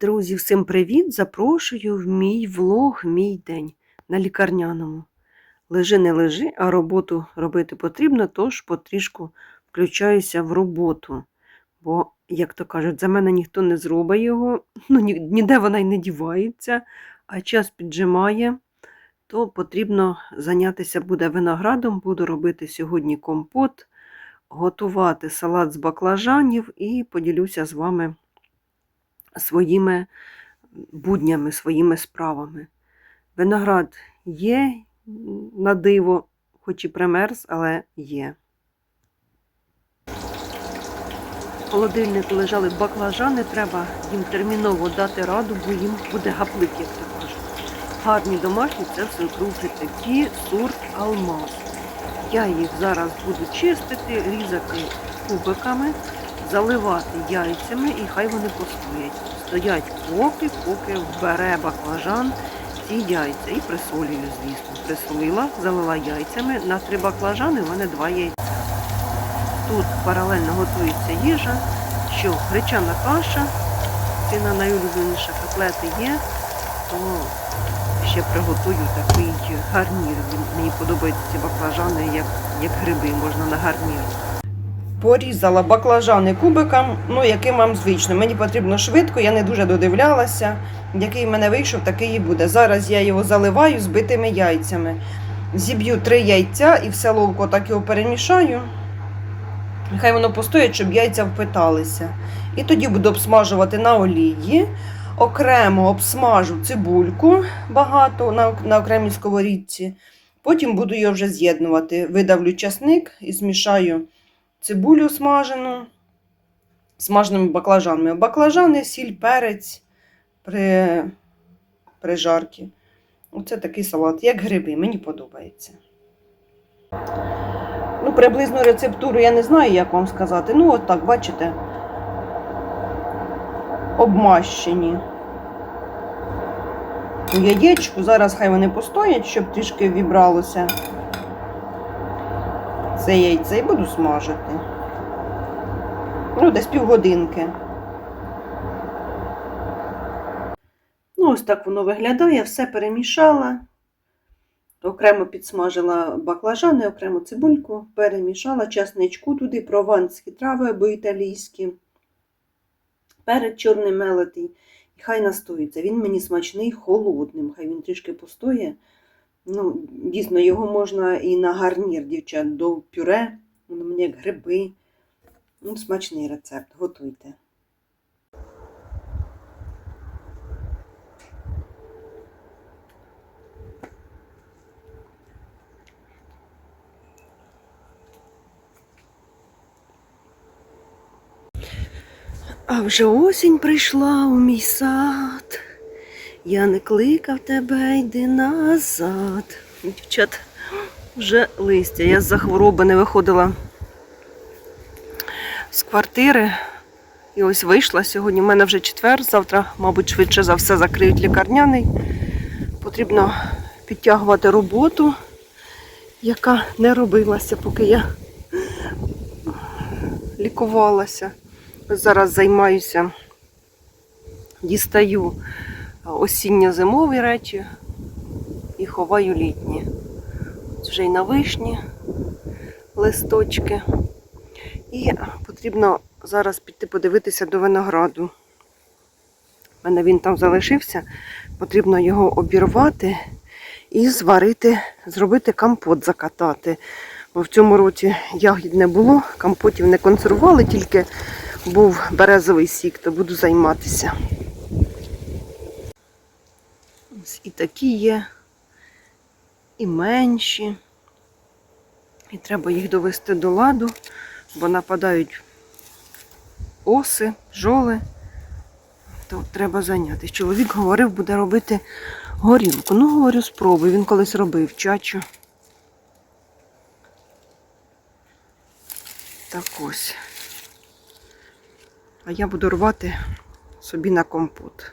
Друзі, всім привіт! Запрошую в мій влог, мій день на лікарняному. Лежи, не лежи, а роботу робити потрібно, тож потрішку включаюся в роботу. Бо, як то кажуть, за мене ніхто не зробить його, ну, ні- ніде вона й не дівається, а час піджимає, то потрібно зайнятися буде виноградом. Буду робити сьогодні компот, готувати салат з баклажанів і поділюся з вами своїми буднями, своїми справами. Виноград є на диво, хоч і примерз, але є. В лежали баклажани, треба їм терміново дати раду, бо їм буде гаплик, як то кажуть. Гарні домашні це все свекрухи такі, сорт алмаз. Я їх зараз буду чистити, різати кубиками, заливати яйцями і хай вони постоять. Стоять поки, поки вбере баклажан ці яйця. І присолюю, звісно. Присолила, залила яйцями. На три баклажани в мене два яйця. Тут паралельно готується їжа, що гречана каша, ціна найулюбленіша котлети є, то ще приготую такий гарнір. Мені подобаються ці баклажани, як, як гриби, можна на гарнір. Порізала баклажани кубиком, ну яким вам звично. Мені потрібно швидко, я не дуже додивлялася. Який в мене вийшов, такий і буде. Зараз я його заливаю збитими яйцями. Зіб'ю три яйця і все ловко так його перемішаю. Нехай воно постоїть, щоб яйця впиталися. І тоді буду обсмажувати на олії. Окремо обсмажу цибульку багато на, на окремій сковорідці. Потім буду його вже з'єднувати. Видавлю часник і змішаю цибулю смажену смаженими баклажанами. Баклажани, сіль, перець при, при жарці. Оце такий салат, як гриби, мені подобається. Ну, приблизну рецептуру я не знаю, як вам сказати. Ну, от так, бачите, обмащені. Яєчку. Зараз хай вони постоять, щоб трішки вібралося це яйце і буду смажити. Ну, десь півгодинки. Ну, ось так воно виглядає, все перемішала. Окремо підсмажила баклажани, окремо цибульку, перемішала часничку туди, прованські трави або італійські. Перед чорний мелитий. І хай настоїться. Він мені смачний холодним, хай він трішки постоє. Ну, дійсно, його можна і на гарнір, дівчат, до пюре. Воно мені як гриби. Ну, смачний рецепт, готуйте. А вже осінь прийшла у мій сад. Я не кликав тебе, йди назад. Дівчат, вже листя. Я з-за хвороби не виходила з квартири. І ось вийшла сьогодні. У мене вже четвер, завтра, мабуть, швидше за все закриють лікарняний. Потрібно підтягувати роботу, яка не робилася, поки я лікувалася. Зараз займаюся, дістаю осінньо-зимові речі і ховаю літні. Вже й на вишні листочки. І потрібно зараз піти подивитися до винограду. У мене він там залишився. Потрібно його обірвати і зварити, зробити компот, закатати. Бо в цьому році ягід не було, компотів не консервували, тільки був березовий сік, то буду займатися. Ось і такі є, і менші. І треба їх довести до ладу, бо нападають оси, жоли. То треба зайнятися. Чоловік говорив, буде робити горілку. Ну, говорю, спробуй. Він колись робив чачу. Так ось. А я буду рвати собі на компот.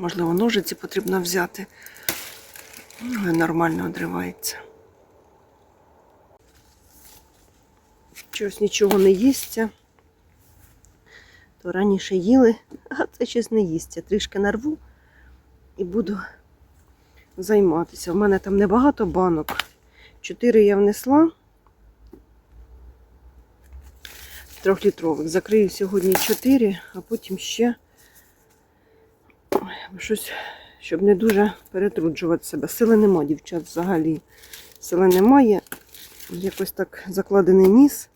Можливо, ножиці потрібно взяти, але нормально одривається. Щось нічого не їсться. То раніше їли, а це щось не їсться. Трішки нарву і буду займатися. У мене там небагато банок. Чотири я внесла. Трьохлітрових. Закрию сьогодні чотири, а потім ще щось, щоб не дуже перетруджувати себе. Сили нема, дівчат, взагалі. Сили немає. Якось так закладений ніс,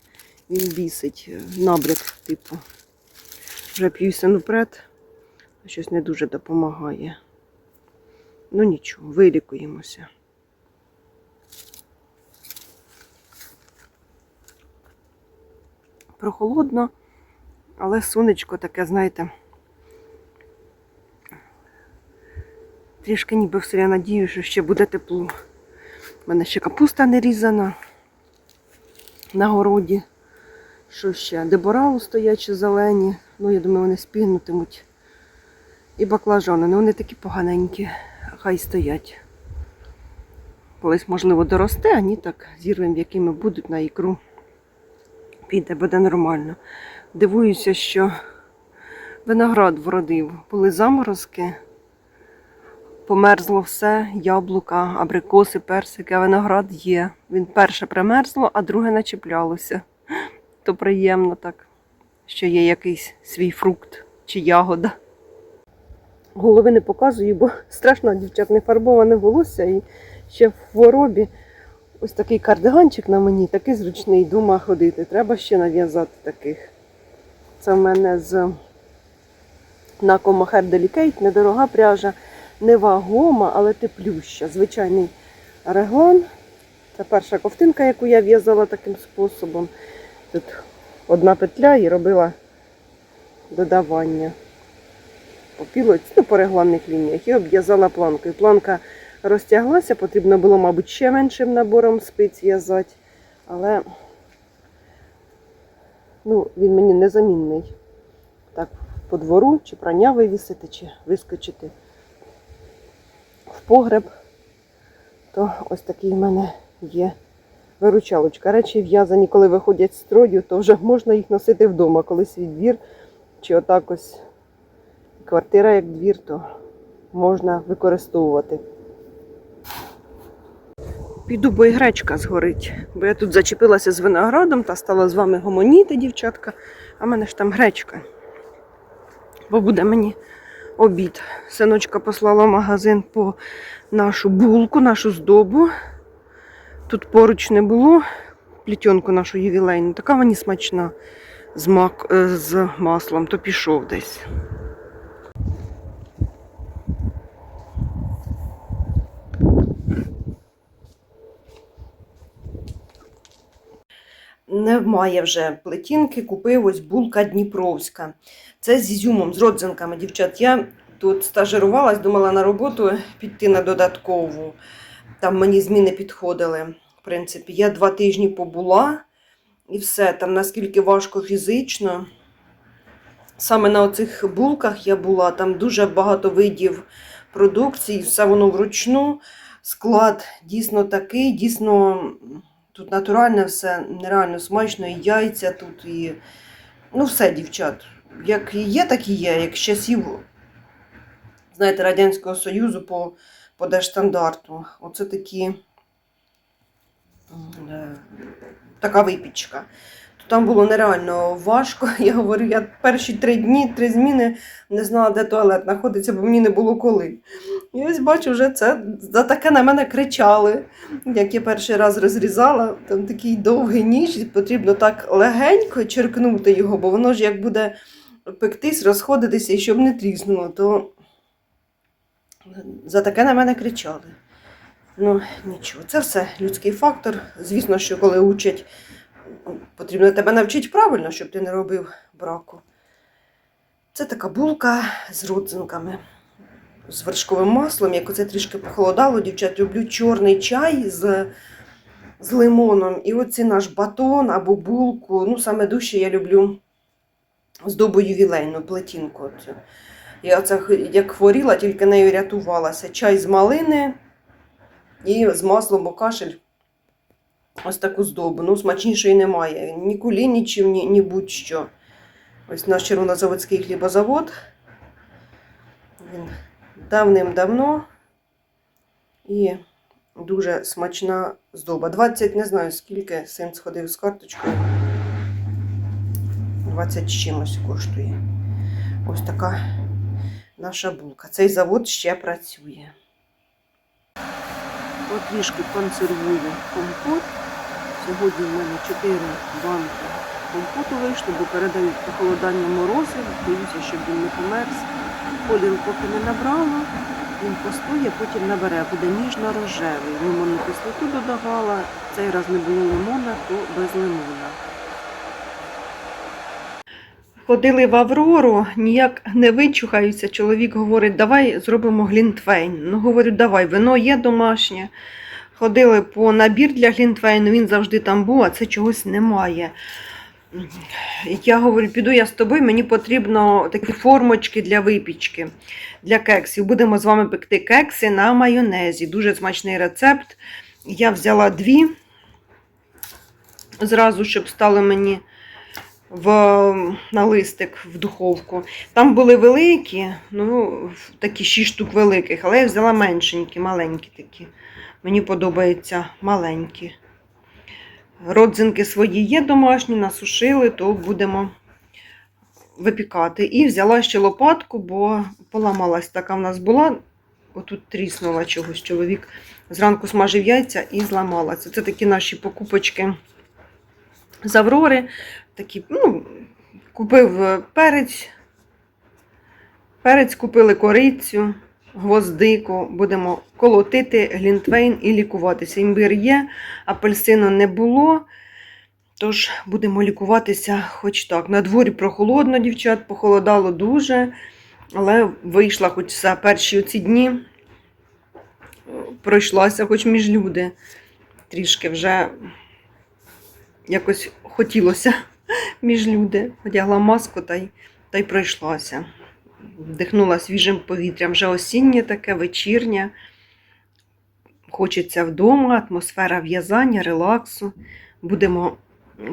він бісить, е, набряк, типу. Вже п'ю синупред, щось не дуже допомагає. Ну нічого, вилікуємося. Прохолодно, але сонечко таке, знаєте, трішки ніби все я надію, що ще буде тепло. У мене ще капуста не різана на городі. Що ще? Деборалу стоячі зелені. Ну, я думаю, вони спігнутимуть. І баклажани. Ну вони такі поганенькі, хай стоять. Колись, можливо, доросте, а ні так зірвемо, якими будуть на ікру. Піде, буде нормально. Дивуюся, що виноград вродив. Були заморозки, померзло все, яблука, абрикоси, персики, виноград є. Він перше примерзло, а друге начеплялося. То приємно так, що є якийсь свій фрукт чи ягода. Голови не показую, бо страшно, дівчат, не фарбоване волосся і ще в хворобі. Ось такий кардиганчик на мені, такий зручний, дома ходити. Треба ще нав'язати таких. Це в мене з Naco Mohair Delicate, недорога пряжа, невагома, але теплюща. Звичайний реглан. Це перша ковтинка, яку я в'язала таким способом. Тут одна петля і робила додавання по пілоці, ну, по регланних лініях і обв'язала планкою. Планка розтяглася, потрібно було, мабуть, ще меншим набором спиць в'язати, але ну, він мені незамінний. Так, по двору, чи прання вивісити, чи вискочити в погреб, то ось такий в мене є виручалочка. Речі в'язані, коли виходять з строю, то вже можна їх носити вдома, коли свій двір, чи отак ось квартира як двір, то можна використовувати. Піду, бо і гречка згорить. Бо я тут зачепилася з виноградом та стала з вами гомоніти, дівчатка. А в мене ж там гречка. Бо буде мені обід. Синочка послала в магазин по нашу булку, нашу здобу. Тут поруч не було плітьонку нашу ювілейну. Така мені смачна з, мак... е, з маслом, то пішов десь. Немає вже плетінки, купив ось булка Дніпровська. Це з ізюмом, з родзинками, дівчат. Я тут стажирувалась, думала на роботу піти на додаткову. Там мені зміни підходили. В принципі, я два тижні побула і все. Там наскільки важко фізично. Саме на оцих булках я була, там дуже багато видів продукції, все воно вручну. Склад дійсно такий, дійсно тут натуральне все, нереально смачно, і яйця тут, і ну все, дівчат. Як є, так і є. Як з часів, знаєте, Радянського Союзу по, по держстандарту. Оце такі е, така випічка. Там було нереально важко. Я говорю, я перші три дні, три зміни не знала, де туалет знаходиться, бо мені не було коли. І ось бачу, вже це за таке на мене кричали. Як я перший раз розрізала, там такий довгий ніж, потрібно так легенько черкнути його, бо воно ж як буде пектись, розходитися і щоб не тріснуло, то за таке на мене кричали. Ну, нічого, це все людський фактор. Звісно, що коли учать, потрібно тебе навчити правильно, щоб ти не робив браку. Це така булка з родзинками, з вершковим маслом. Як оце трішки похолодало, дівчат, люблю чорний чай з, з лимоном. І оці наш батон або булку. Ну, саме дужче я люблю здобу ювілейну плетінку. Оцю. Я оце як хворіла, тільки нею рятувалася. Чай з малини і з маслом, бо кашель ось таку здобу. Ну, смачнішої немає. Ні кулінічів, ні, ні будь-що. Ось наш червонозаводський хлібозавод. Він давним-давно і дуже смачна здоба. 20, не знаю скільки, син сходив з карточкою. 20 з чимось коштує. Ось така наша булка. Цей завод ще працює. Потрішки консервую компот. Сьогодні в мене 4 банки компоту вийшло, бо передають похолодання морози. Боюся, щоб він не померз. Кольору поки не набрала. Він постоє, потім набере, буде ніжно-рожевий. Лимонну кислоту додавала. Цей раз не було лимона, то без лимона. Ходили в Аврору, ніяк не вичухаються. Чоловік говорить, давай зробимо глінтвейн. Ну, говорю, давай, вино є домашнє. Ходили по набір для глінтвейну, він завжди там був, а це чогось немає. Я говорю, піду я з тобою, мені потрібно такі формочки для випічки, для кексів. Будемо з вами пекти кекси на майонезі. Дуже смачний рецепт. Я взяла дві, зразу, щоб стало мені в, на листик в духовку. Там були великі, ну, такі 6 штук великих, але я взяла меншенькі, маленькі такі. Мені подобаються маленькі. Родзинки свої є домашні, насушили, то будемо випікати. І взяла ще лопатку, бо поламалась така в нас була. Отут тріснула чогось чоловік. Зранку смажив яйця і зламалася. Це такі наші покупочки з Аврори. Такі, ну, купив перець. Перець купили корицю, гвоздику. Будемо колотити глінтвейн і лікуватися. Імбир є, апельсину не було. Тож будемо лікуватися хоч так. На дворі прохолодно, дівчат, похолодало дуже. Але вийшла хоч за перші оці дні, пройшлася хоч між люди. Трішки вже якось хотілося між люди. Одягла маску та й, та й пройшлася. Вдихнула свіжим повітрям. Вже осіннє таке, вечірнє. Хочеться вдома, атмосфера в'язання, релаксу. Будемо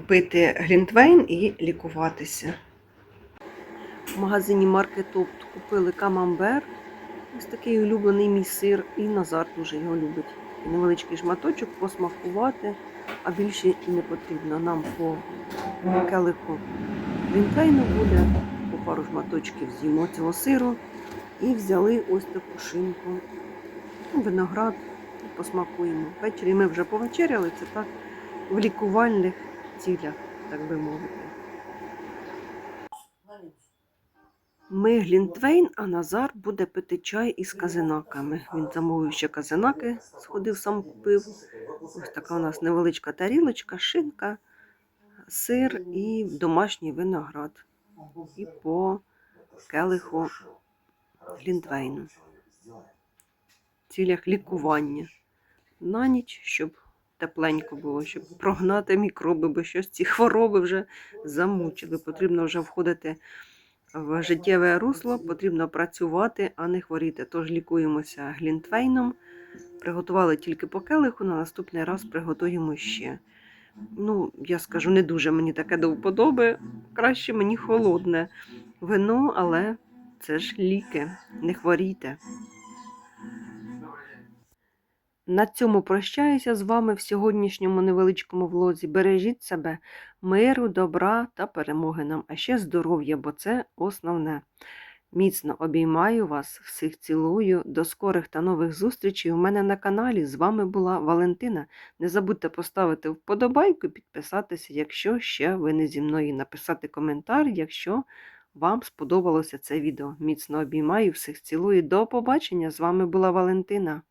пити глінтвейн і лікуватися. В магазині Маркет Опт купили камамбер. Ось такий улюблений мій сир, і Назар дуже його любить. Невеличкий шматочок посмакувати, а більше і не потрібно. Нам по келиху глінтвейну буде, пару шматочків з'їмо цього сиру. І взяли ось таку шинку, ну, виноград посмакуємо. Ввечері ми вже повечеряли, це так в лікувальних цілях, так би мовити. Ми глінтвейн, а Назар буде пити чай із казинаками. Він замовив ще казинаки, сходив, сам купив. Ось така у нас невеличка тарілочка, шинка, сир і домашній виноград. І по келиху глінтвейну. В цілях лікування. На ніч, щоб тепленько було, щоб прогнати мікроби, бо щось ці хвороби вже замучили. Потрібно вже входити в життєве русло, потрібно працювати, а не хворіти. Тож лікуємося глінтвейном. Приготували тільки по келиху, на наступний раз приготуємо ще. Ну, я скажу, не дуже мені таке до вподоби. Краще мені холодне вино, але це ж ліки. Не хворійте. На цьому прощаюся з вами в сьогоднішньому невеличкому влозі. Бережіть себе, миру, добра та перемоги нам, а ще здоров'я, бо це основне. Міцно обіймаю вас, всіх цілую. До скорих та нових зустрічей у мене на каналі. З вами була Валентина. Не забудьте поставити вподобайку, підписатися, якщо ще ви не зі мною, написати коментар, якщо вам сподобалося це відео. Міцно обіймаю, всіх цілую. До побачення! З вами була Валентина.